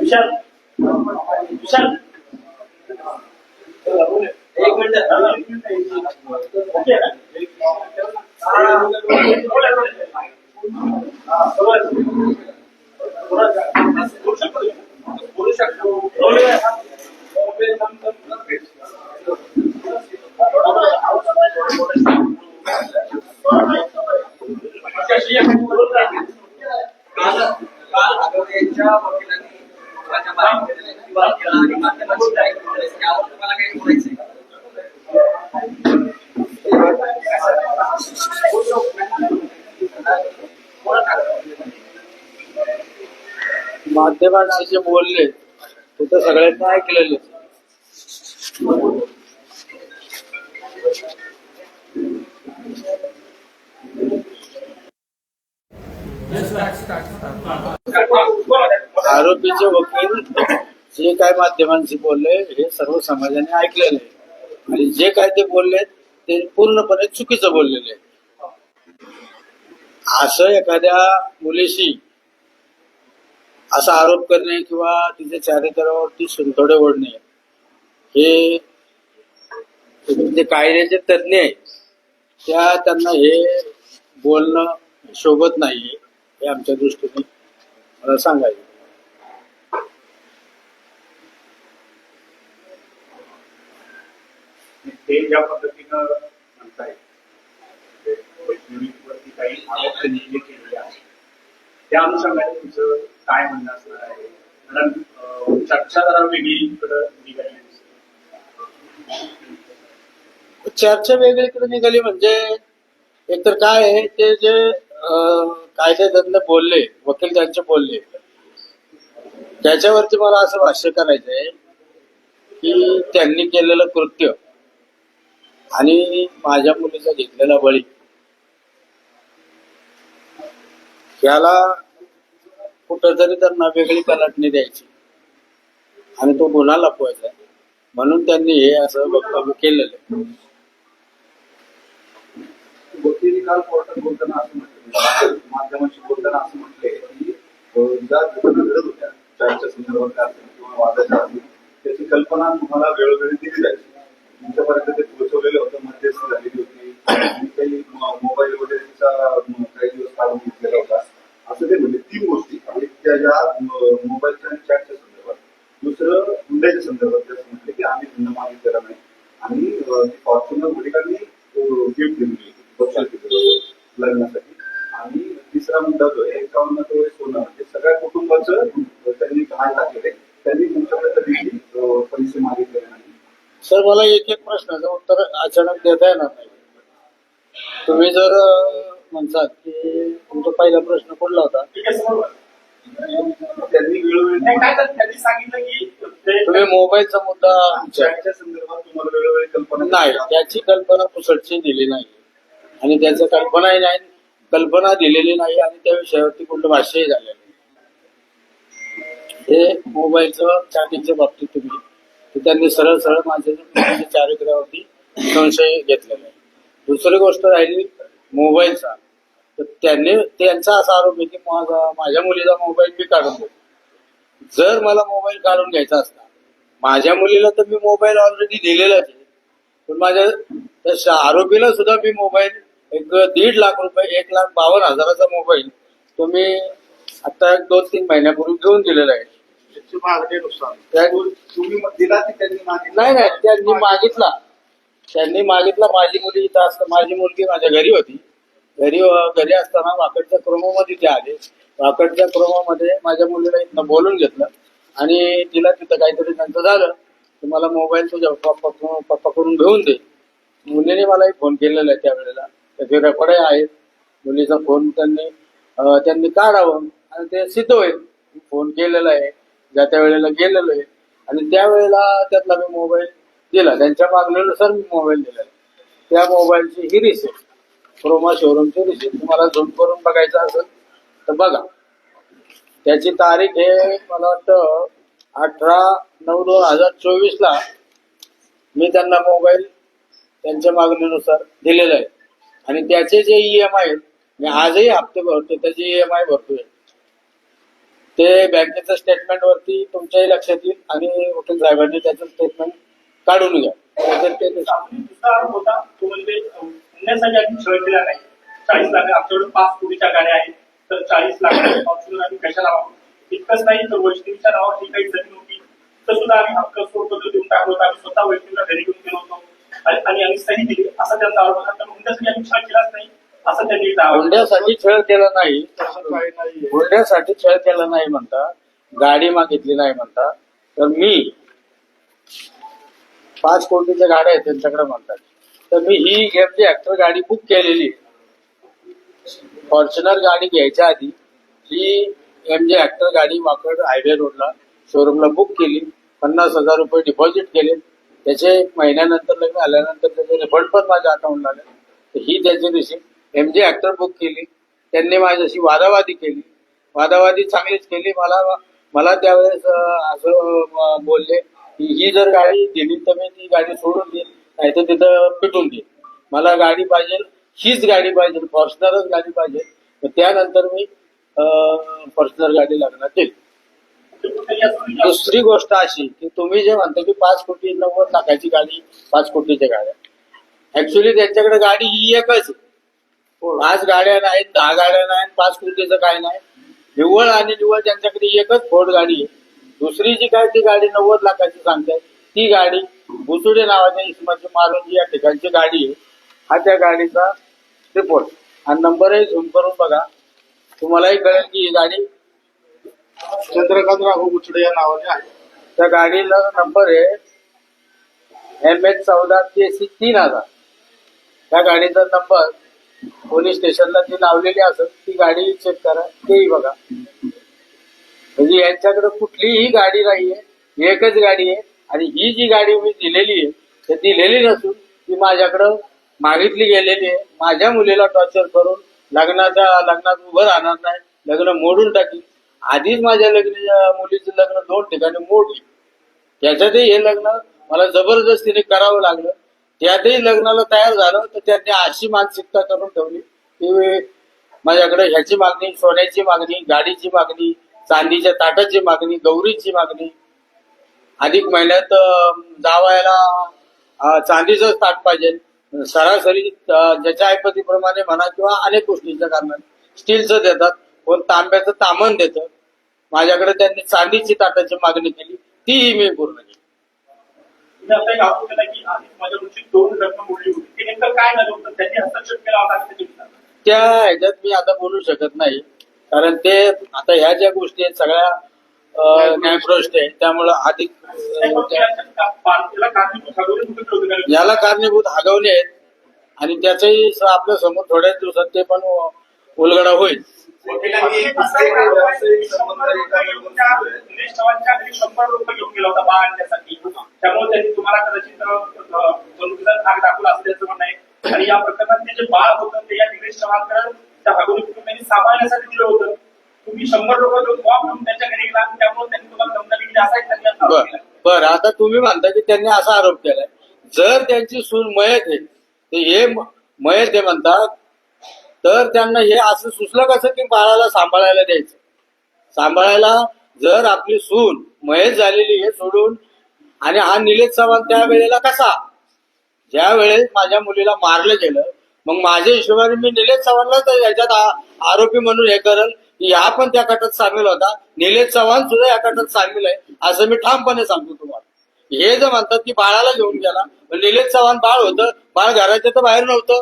विशाल. विशाल. एक minute okay ना? बोलू शकतो माध्यमांशी जे बोलले ते तर सगळ्यांना ऐकलेले आरोपीचे वकील जे काय माध्यमांशी बोलले हे सर्व समाजाने ऐकलेले आणि जे काय ते बोलले ते पूर्णपणे चुकीचं बोललेले आहे. असं एखाद्या मुलीशी असा आरोप करणे किंवा तिच्या चारित्र्यावरती सुरतोडे ओढणे हे जे कायद्याचे तज्ज्ञ आहेत त्या त्यांना हे बोलणं शोभत नाहीये हे आमच्या दृष्टीने मला सांगायचं ते ज्या पद्धतीनं म्हणताय ते वैष्णवीवरती काही आरोप केलेले त्या अनुषंगाने तुमचं काय म्हणणं असणार आहे? कारण चर्चा जरा वेगळी इकडं निघाली चर्चा वेगळीकडे निघाली म्हणजे एकतर काय आहे ते जे अं, कायदेतज्ञ बोलले वकील त्यांचे बोलले. त्याच्यावरती मला असं भाष्य करायचंय की त्यांनी केलेलं कृत्य आणि माझ्या मुलीचा घेतलेला बळी याला कुठंतरी त्यांना वेगळी कलाटणी द्यायची आणि तो गुन्हा लपवायचा म्हणून त्यांनी हे असं वक्तव्य केलेलं आहे वकील काल कोर्टात बोलताना असं म्हटलं. माध्यमांशी बोलताना असं म्हटले की ज्या घटना घडत होत्या चारच्या संदर्भात काय किंवा वादाच्या त्याची कल्पना तुम्हाला वेळोवेळी दिली जायची. तुमच्यापर्यंत ते पोहोचवलेलं होतं म्हणजे झालेली होती. काही मोबाईल वगैरेचा अं, काही दिवस काढून घेतलेला होता. असं ते म्हणजे तीन गोष्टी. एक त्या ज्या मोबाईलच्या आणि चॅटच्या संदर्भात. दुसरं हुंड्याच्या संदर्भात. त्याचं असं म्हटलं की आम्ही हुंडा मागितलेला नाही. आणि फॉर्च्युनर वडिलांनी गिफ्ट दिली लग्नासाठी. आणि तिसरा मुद्दा जो आहे एकावन्न तोळे सोनं हे सगळ्या कुटुंबाचं त्यांनी घाण टाकलेलं आहे. त्यांनी तुमच्याकडे कधी पैसे मागितलेले नाही सर मला एक एक प्रश्नाचं उत्तर अचानक देता येणार नाही. तुम्ही जर म्हणतात की तुमचा पहिला प्रश्न कुठला होता. त्यांनी वेळोवेळी नाही काय झालं? त्यांनी सांगितलं की ते तुम्ही मोबाईलचा मुद्दा संदर्भात तुम्हाला वेळोवेळी कल्पना नाही त्याची कल्पना कुसटची दिली नाही. आणि त्याचं कल्पनाही नाही कल्पना दिलेली नाही आणि त्या विषयावरती कुठलं भाष्यही झालेलं नाही. हे मोबाईलचं चॅटिंगच्या बाबतीत तुम्ही त्यांनी सरळ सरळ माझ्या चारित्र्यावरती संशय घेतलेला आहे. दुसरी गोष्ट राहिली मोबाईलचा. तर त्यांनी त्यांचा असा आरोप आहे की माझा माझ्या मुलीचा मोबाईल मी काढून देतो. जर मला मोबाईल काढून घ्यायचा असता माझ्या मुलीला तर मी मोबाईल ऑलरेडी दिलेलाच आहे. पण माझ्या त्या आरोपीला सुद्धा मी मोबाईल एक दीड लाख रुपये एक लाख बावन्न हजाराचा मोबाईल तो मी आता एक दोन तीन महिन्यापूर्वी घेऊन दिलेला आहे. त्याची मागणीनुसार. त्या- तुम्ही मग दिला की त्यांनी मागितलं? नाही नाही त्यांनी मागितला. त्यांनी मागितला. माझी मुली इथं असतं माझी मुलगी माझ्या घरी होती. घरी घरी असताना वाकडच्या क्रमामध्ये ते आले. वाकडच्या क्रमामध्ये माझ्या मुलीला इथनं बोलून घेतलं. आणि तिला तिथं काहीतरी त्यांचं झालं. की मला मोबाईल तुझ्या पप्पा पप्पाकडून घेऊन दे. मुलीने मलाही फोन केलेला आहे त्यावेळेला. त्याचे रेकॉर्ड आहेत. मुलीचा फोन त्यांनी त्यांनी काढावं आणि ते सिद्ध होईल. फोन केलेला आहे. ज्या त्या वेळेला गेलेलो आहे. आणि त्यावेळेला त्यातला मी मोबाईल दिला. त्यांच्या मागणीनुसार मी मोबाईल दिला त्या मोबाईलची ही रिसिप्ट क्रोमा शोरूमची रिसिप्ट तुम्हाला झूम करून बघायचं असेल तर बघा. त्याची तारीख आहे मला वाटतं अठरा नऊ दोन हजार चोवीस ला मी त्यांना मोबाईल त्यांच्या मागणीनुसार दिलेला आहे. आणि त्याचे जे ई एम आय मी आजही हप्ते भरतो त्याचे ई एम आय भरतोय. ते बँकेच्या स्टेटमेंट वरती तुमच्याही लक्षात येईल आणि वकील साहेबांनी त्याचं स्टेटमेंट काढून घ्या. म्हणजे, चाळीस लाख आमच्याकडे पाच कोटीच्या गाड्या आहेत. तर चाळीस लाख फॉर्च्युनर आम्ही कशाला वापरू? इतकंच नाही तर वैष्णवीच्या नावावर जी काही जमीन होती. तर सुद्धा आम्ही हक्क सोडपत्र देऊन टाकलो आम्ही स्वतः वैष्णवीला घरी घेऊन गेलो होतो. आणि आम्ही सही दिली असा त्यांचा आरोप होता. हुंड्यासाठी आम्ही छळ केलाच नाही. असं त्यांनी हुंड्यासाठी छळ केला नाही. हुंड्यासाठी छळ केला नाही म्हणता. गाडी मागितली नाही म्हणता. तर मी पाच कोटीच्या गाड्या आहेत त्यांच्याकडे म्हणतात. तर मी ही घेतली ऍक्टर गाडी बुक केलेली. फॉर्च्युनर गाडी घ्यायच्या आधी ही एम जे ऍक्टर गाडी वाकड हायवे रोडला शोरूमला बुक केली. पन्नास हजार रुपये डिपॉझिट केले. त्याचे महिन्यानंतर लग्न आल्यानंतर त्याचे रिफंड पण माझ्या अकाउंटला आले. तर ही त्याची रिसिप्ट एम जी ऍक्टर बुक केली. त्यांनी माझ्याशी वादावादी केली. वादावादी चांगलीच केली. मला मला त्यावेळेस असं बोलले की ही जर गाडी दिली तर मी ती गाडी सोडून देईल नाही तर तिथं पिटून देईल मला गाडी पाहिजे हीच गाडी पाहिजे फॉर्च्युनरच गाडी पाहिजे. तर त्यानंतर मी फॉर्च्युनर गाडी लागणार येईल दुसरी गोष्ट अशी की तुम्ही जे म्हणता की पाच कोटी नव्वद लाखाची गाडी पाच कोटीच्या गाड्या. ऍक्च्युली त्यांच्याकडे गाडी ही एकच पाच गाड्या नाहीत दहा गाड्या नाहीत पाच कोटीचं काय नाही. निव्वळ आणि निव्वळ त्यांच्याकडे एकच फोर्ड गाडी आहे. दुसरी जी काय ती गाडी नव्वद लाखाची सांगताय ती गाडी बुसुडे नावाच्या इसमाची मारुंजी या ठिकाणची गाडी आहे. हा त्या गाडीचा रिपोर्ट हा नंबरही झूम करून बघा. तुम्हालाही कळेल की ही गाडी चंद्रकांत राघव गुचडे या नावाने आहे त्या गाडीला नंबर आहे एम एच चौदा के सी तीन हजार. त्या गाडीचा नंबर पोलीस स्टेशनला जी लावलेली असत ती गाडी चेक करा तेही बघा. म्हणजे यांच्याकडे कुठलीही गाडी नाहीये एकच गाडी आहे आणि ही जी गाडी मी दिलेली आहे ती दिलेली नसून ती माझ्याकडं मागितली गेलेली आहे. माझ्या मुलीला टॉर्चर करून लग्नाच्या लग्नात उभं राहणार नाही लग्न मोडून टाकी आधीच माझ्या लग्न मुलीचं लग्न दोन ठिकाणी मोडली. त्याच्यातही हे लग्न मला जबरदस्तीने करावं लागलं. त्यातही लग्नाला तयार झालं तर त्यांनी अशी मानसिकता करून ठेवली की माझ्याकडे ह्याची मागणी सोन्याची मागणी गाडीची मागणी चांदीच्या ताटाची मागणी गौरीची मागणी. अधिक महिन्यात जावायला अं, चांदीचंच ताट पाहिजे. सरासरी ज्याच्या ऐपतीप्रमाणे म्हणा किंवा अनेक गोष्टींच्या कारणाने. स्टीलचं देतात. कोण तांब्याचं तामण देतं माझ्याकडे त्यांनी चांदीची ताटाची मागणी केली तीही मी पूर्ण केली. त्या ह्याच्यात मी आता बोलू शकत नाही कारण ते आता ह्या ज्या गोष्टी आहेत सगळ्या न्यायप्रविष्ट आहेत त्यामुळं अधिक? याला कारणीभूत हागवणे आहेत आणि त्याचंही आपल्यासमोर थोड्याच दिवसात ते पण उलगडा होईल वकिलांनी दुसरे शंभर रुपये घेऊन त्या निलेश चव्हाणच्या घरी शंभर रुपये घेऊन गेला होता बाळ आणण्यासाठी. त्यामुळे त्यांनी तुम्हाला कदाचित अं, जणूकीचा धाक दाखवला असं त्याचं म्हणणं आहे. आणि या प्रकरणात ते जे बाळ होतं ते या निलेश त्या सांभाळण्यासाठी दिलं होतं. तुम्ही शंभर रुपये घेऊन त्यांच्या घरी गेला त्यामुळे त्यांनी तुम्हाला असा एक त्यांनी बर. बर आता तुम्ही म्हणता की त्यांनी असा आरोप केलाय. जर त्यांची सून मयत आहे तर हे मयत आहे म्हणतात तर त्यांना हे असं सुचलं कसं की बाळाला सांभाळायला द्यायचं? सांभाळायला जर आपली सून महेश झालेली हे सोडून आणि हा निलेश चव्हाण त्या वेळेला कसा? ज्या वेळेस माझ्या मुलीला मारलं गेलं मग माझ्या हिशोबाने मी निलेश चव्हाणला तर याच्यात आरोपी म्हणून हे करल की हा पण त्या गटात सामील होता. निलेश चव्हाण सुद्धा या गटात सामील आहे असं मी ठामपणे सांगतो तुम्हाला. हे जर म्हणतात की बाळाला घेऊन गेला निलेश चव्हाण बाळ होतं बाळ घराच्या तर बाहेर नव्हतं.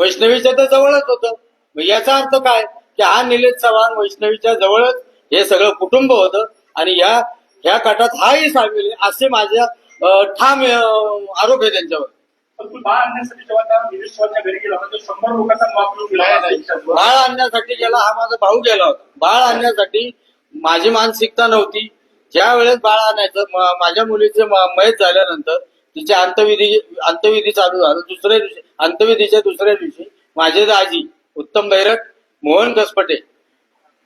वैष्णवीच्या तर जवळच होतं. मग याचा अर्थ काय? की हा निलेश चव्हाण वैष्णवीच्या जवळच हे सगळं कुटुंब होतं आणि या ह्या गटात हाही सामील असे माझ्या ठाम आरोप आहे त्यांच्यावर. बाळ आणण्यासाठी गेला हा माझा भाऊ गेला होता. बाळ आणण्यासाठी माझी मानसिकता नव्हती. ज्या वेळेस बाळ आणायचं माझ्या मुलीचं मयत झाल्यानंतर तिचे अंतविधी अंतविधी चालू झालं. दुसऱ्या दिवशी अंतविधीच्या दुसऱ्या दिवशी माझे दाजी उत्तम भैरक मोहन कसपटे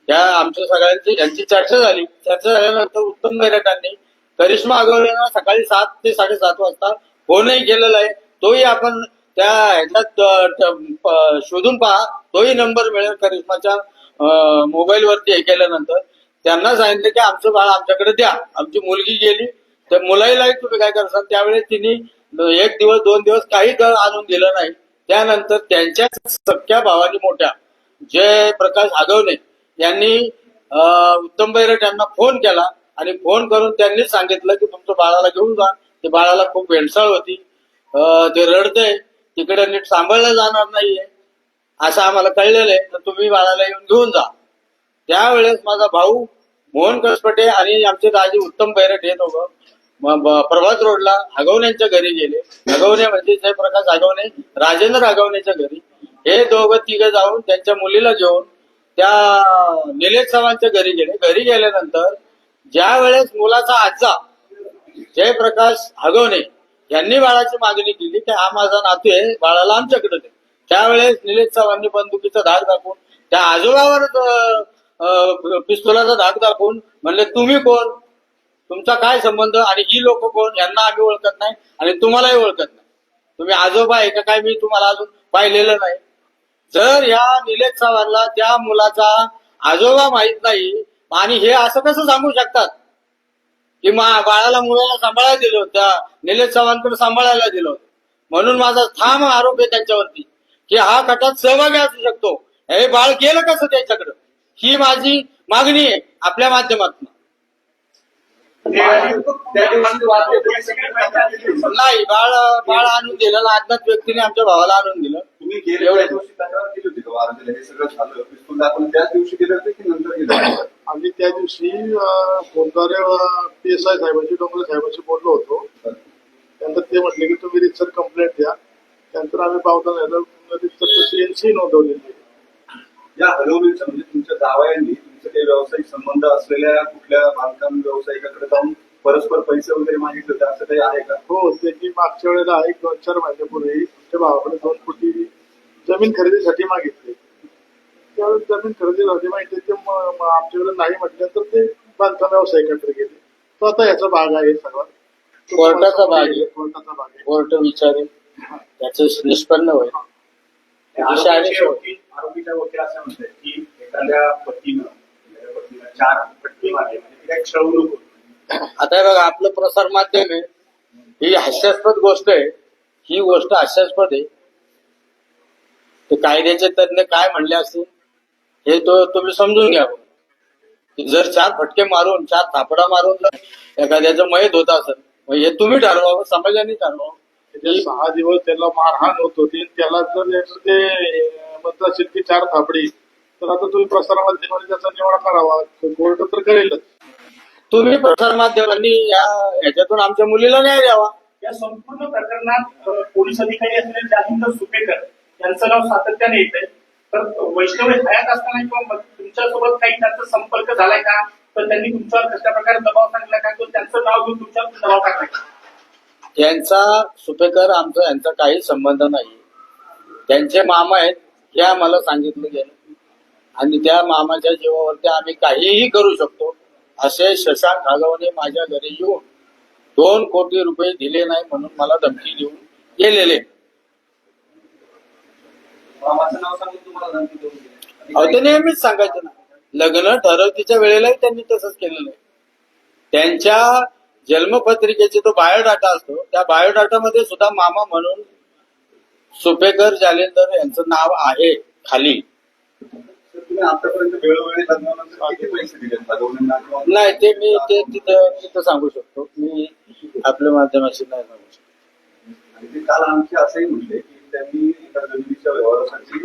या आमच्या सगळ्यांची यांची चर्चा झाली. चर्चा झाल्यानंतर उत्तम भैरकांनी करिश्मा अगवलेला सकाळी सात ते साडेसात वाजता फोनही केलेला आहे. तोही आपण त्या ह्याच्यात शोधून पहा. तोही नंबर मिळेल करिश्माच्या मोबाईलवरती हे केल्यानंतर. त्यांना सांगितलं की आमचं बाळ आमच्याकडे द्या. आमची मुलगी गेली. तर मुलाईलाही तुम्ही काय करसाल? त्यावेळेस तिने एक दिवस दोन दिवस काही आणून दिलं नाही. त्यानंतर त्यांच्या सख्या भावानी मोठ्या जय प्रकाश आगवणे यांनी उत्तम बैरट यांना फोन केला आणि फोन करून त्यांनी सांगितलं की तुमचं बाळाला घेऊन जा. ते बाळाला खूप भेडसाळ होती. ते रडतंय. तिकडे नीट सांभाळलं जाणार नाहीये. असं आम्हाला कळलेलं आहे तर तुम्ही बाळाला येऊन घेऊन जा. त्यावेळेस माझा भाऊ मोहन कसपटे आणि आमचे दाजी उत्तम बैरट हे दोघं प्रभात रोडला आगवण्यांच्या घरी गेले. आगवणे म्हणजे जयप्रकाश आगवणे राजेंद्र हगवण्याच्या घरी. हे दोघं तिघं जाऊन त्यांच्या मुलीला घेऊन त्या निलेश चव्हाणच्या घरी गेले. घरी गेल्यानंतर ज्या वेळेस मुलाचा आजा जयप्रकाश आगवणे यांनी बाळाची मागणी केली की हा माझा नातू आहे बाळाला आमच्याकडे दे. त्यावेळेस निलेश चव्हाणनी बंदुकीचा धाक दाखवून त्या आजोबावर पिस्तुलाचा धाक दाखवून म्हणले तुम्ही कोण? तुमचा काय संबंध आणि ही लोक कोण यांना आम्ही ओळखत नाही आणि तुम्हालाही ओळखत नाही. तुम्ही आजोबा आहे का काय मी तुम्हाला अजून पाहिलेलं नाही. जर या निलेश चव्हाणला त्या मुलाचा आजोबा माहीत नाही आणि हे असं कसं सांगू शकतात? की बाळाला मुलाला सांभाळायला दिलं त्या निलेश चव्हाणकडे सांभाळायला दिलं होतं. म्हणून माझा ठाम आरोप आहे त्यांच्यावरती की हा कटात सहभागी असू शकतो. हे बाळ गेलं कसं त्याच्याकडं? ही माझी मागणी आहे आपल्या माध्यमातून त्या दिवशी वाद होते. नाही बाळ बाळ आणून दिलं अज्ञात व्यक्तीने आमच्या भावाला आणून दिलं. तुम्ही गेल्या दिवशी तक्रार केली होती का वारंवार हे सगळं झालं. पिस्तूल दाखवून त्याच दिवशी गेले होते की नंतर गेले? आम्ही त्या दिवशी फोनद्वारे पी एस आय साहेबांशी डोंगरे साहेबांशी बोललो होतो. त्यानंतर ते म्हटले की तुम्ही रितसर कंप्लेंट द्या. त्यानंतर आम्ही पावता झालं. रितसर तशी एनसी नोंदवलेली. या हरवणीचं म्हणजे तुमच्या जावयांनी तुमचे काही व्यावसायिक संबंध असलेल्या कुठल्या बांधकाम व्यावसायिकाकडे जाऊन परस्पर पैसे वगैरे मागितले होते असं काही आहे का? हो ते की मागच्या वेळेला एक दोन चार महिन्यापूर्वी त्या भावाकडे दोन कोटी जमीन खरेदीसाठी मागितले. त्यावेळेस जमीन खरेदीसाठी मागितले ते आमच्याकडे नाही म्हटलं तर ते बांधकाम व्यावसायिकाकडे गेले. तो आता याचा भाग आहे सगळा तो कोर्टाचा भाग आहे. कोर्टाचा भाग आहे. कोर्ट विचारेल. त्याचं निष्पन्न होईल. आरोपीच्या. वकील असं म्हणतात की एखाद्या पतीनं चार फटके मारले. म्हणजे आता बघा आपलं प्रसार माध्यम आहे. ही हास्यास्पद गोष्ट आहे. ही गोष्ट हास्यास्पद आहे. ते कायद्याचे तज्ञ काय म्हणले असतील? हे तो तुम्ही समजून घ्या जर चार फटके मारून चार थापडा मारून एखाद्याचं मयत होत असेल मग हे तुम्ही ठरवावं समाजाने ठरवावं सहा दिवस त्याला मारहाण होत होती त्याला जर ते म्हणतात चार थापडी तर आता तुम्ही प्रसारमाध्यमाने त्याचा निवाडा करावा. कोर्ट तर करेलच. तुम्ही प्रसार माध्यमांनी या ह्याच्यातून आमच्या मुलीला न्याय द्यावा. या संपूर्ण प्रकरणात पोलीस अधिकारी असलेले जालिंदर सुपेकर यांचं नाव सातत्याने येत आहे तर वैष्णव हयात असताना किंवा तुमच्यासोबत काही त्यांचा संपर्क झालाय का? तर त्यांनी तुमच्यावर कशा प्रकारे दबाव टाकला का? किंवा त्यांचं नाव घेऊन तुमच्यावर दबाव टाकला? का? यांचा सुपेकर आमचा यांचा काही संबंध नाही. त्यांचे मामा आहेत हे आम्हाला सांगितलं गेलं. आणि त्या मामाच्या जीवावरती आम्ही काहीही करू शकतो असे शशांक आगवणे माझ्या घरी येऊन दोन कोटी रुपये दिले नाही म्हणून मला धमकी देऊन गेलेले. ते नेहमीच सांगायचं ना. लग्न ठरवतीच्या वेळेलाही त्यांनी तसंच केलेलं आहे. त्यांच्या जन्मपत्रिकेचे तो बायोडाटा असतो त्या बायोडाटामध्ये सुद्धा मामा म्हणून सुपेकर जालेंदर यांचं नाव आहे खाली. नाही ते मी ते तिथं तिथं सांगू शकतो. मी आपल्या माध्यमाशी नाही सांगू शकतो. काल आणखी असंही म्हणले की त्यांनी एका जमिनीच्या व्यवहारासाठी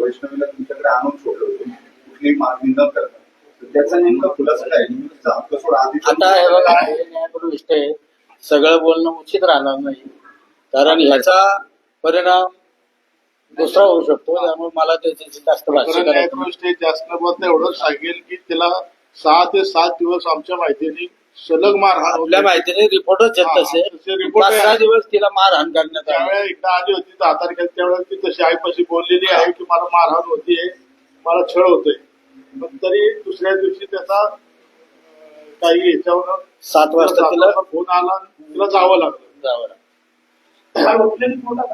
वैष्णवीला तुमच्याकडे आणून सोडलं होतं. कुठलीही मागणी न करता. त्याचा नेमका खुलासा काय? आता हे बघा हे आहे. सगळं बोलणं उचित राहणार नाही. कारण ह्याचा परिणाम दुसरा होऊ शकतो त्यामुळे मला त्याची जास्त भाष्य करायचं नाही. न्यायप्रविष्ट जास्त मत एवढंच सांगेल की त्याला सहा ते सात दिवस आमच्या माहितीने सलग मारहाण होती. आपल्या माहितीने रिपोर्टच हा, तसे तसे report पाच आहे. सहा दिवस तिला मारहाण करण्यात आली त्यावेळेला एकदा आली होती दहा तारखेला त्यावेळेला ती तशी आईपाशी बोललेली आहे की मला मारहाण होतीये मला छळ होतोय पण तरी दुसऱ्या दिवशी त्याचा अं, काही याच्यावर सात वाजता तिला फोन आला आणि तिला जावं लागलं जावं लागलं.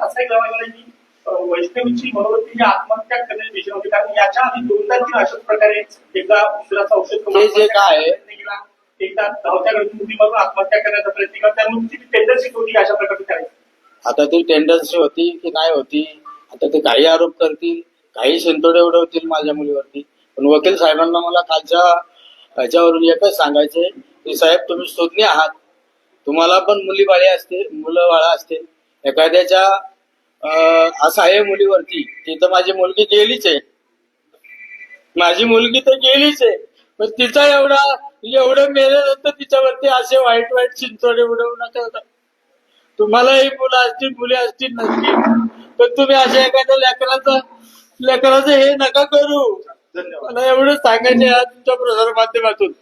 असाही दावा केला की वैष्णवीची मनोवृत्ती ही आत्महत्या करण्याची होती कारण याच्या आधी दोनदा तीन अशाच प्रकारे एकदा उंदराचं औषध करून ते जे काय एकदा धावत्या गळतीमुखीमधून आत्महत्या करण्याचा प्रयत्न केला त्यामुळे तिची टेंडन्सी होती अशा प्रकारे करायची आता ती टेंडन्सी होती की नाही होती? आता ते काही आरोप करतील काही शिंतोडे उडवतील माझ्या मुलीवरती. पण वकील साहेबांना मला कालच्या ह्याच्यावरून एकच सांगायचे की साहेब तुम्ही सुज्ञ आहात. तुम्हाला पण मुली बाळे असते मुलं बाळा असते एखाद्याच्या असं आहे मुलीवरती. ती तर माझी मुलगी गेलीच आहे. माझी मुलगी तर गेलीच आहे. पण तिचा एवढा एवढं मेल्यानंतर तिच्यावरती असे वाईट वाईट चिंचोडे उडवू नका. तुम्हालाही मुलं असतील मुली असतील नसतील पण तुम्ही अशा एखाद्या लेकराचं लेकराचं हे नका करू. मला एवढं सांगायचं आहे तुमच्या प्रसार माध्यमातून.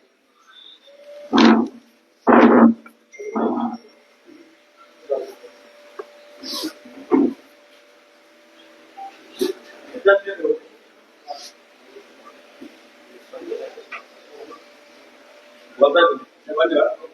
बोलताय तुम्ही?